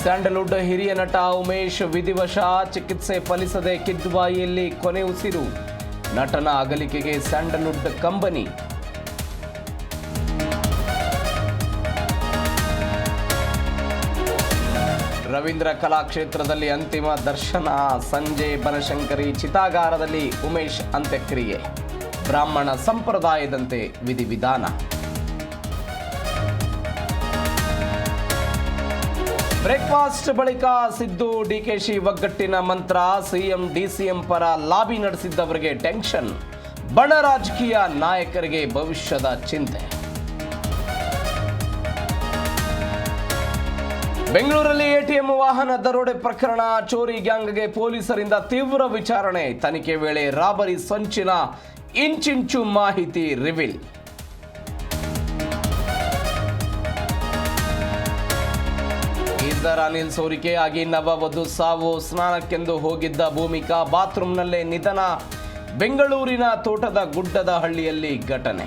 Sandalwood ಹಿರಿಯ ನಟ ಉಮೇಶ್ ವಿಧಿವಶ ಚಿಕಿತ್ಸೆ ಫಲಿಸದೆ ಕಿದ್ವಾಯಿಯಲ್ಲಿ ಕೊನೆ ಉಸಿರು. ನಟನ ಅಗಲಿಕೆಗೆ ಸ್ಯಾಂಡಲ್ವುಡ್ ಕಂಬನಿ. ರವೀಂದ್ರ ಕಲಾಕ್ಷೇತ್ರದಲ್ಲಿ ಅಂತಿಮ ದರ್ಶನ, ಸಂಜೆ ಬನಶಂಕರಿ ಚಿತಾಗಾರದಲ್ಲಿ ಉಮೇಶ್ ಅಂತ್ಯಕ್ರಿಯೆ. ಬ್ರಾಹ್ಮಣ ಸಂಪ್ರದಾಯದಂತೆ ವಿಧಿವಿಧಾನ. ಬ್ರೇಕ್ಫಾಸ್ಟ್ ಬಳಿಕ ಸಿದ್ದು ಡಿಕೆಶಿ ಒಗ್ಗಟ್ಟಿನ ಮಂತ್ರ, ಸಿಎಂ ಡಿಸಿಎಂ ಪರ ಲಾಬಿ ನಡೆಸಿದ್ದವರಿಗೆ ಟೆನ್ಷನ್. ಬಣ ರಾಜಕೀಯ ನಾಯಕರಿಗೆ ಭವಿಷ್ಯದ ಚಿಂತೆ. ಬೆಂಗಳೂರಲ್ಲಿ ಎಟಿಎಂ ವಾಹನ ದರೋಡೆ ಪ್ರಕರಣ, ಚೋರಿ ಗ್ಯಾಂಗ್ಗೆ ಪೊಲೀಸರಿಂದ ತೀವ್ರ ವಿಚಾರಣೆ. ತನಿಖೆ ವೇಳೆ ರಾಬರಿ ಸಂಚಿನ ಇಂಚಿಂಚು ಮಾಹಿತಿ ರಿವೀಲ್. ಗೀಸರ್ ಅನಿಲ್ ಸೋರಿಕೆಯಾಗಿ ನವವಧು ಸಾವು ಸ್ನಾನಕ್ಕೆಂದು ಹೋಗಿದ್ದ ಭೂಮಿಕಾ ಬಾತ್ರೂಮ್ನಲ್ಲೇ ನಿಧನ. ಬೆಂಗಳೂರಿನ ತೋಟದ ಗುಡ್ಡದ ಹಳ್ಳಿಯಲ್ಲಿ ಘಟನೆ.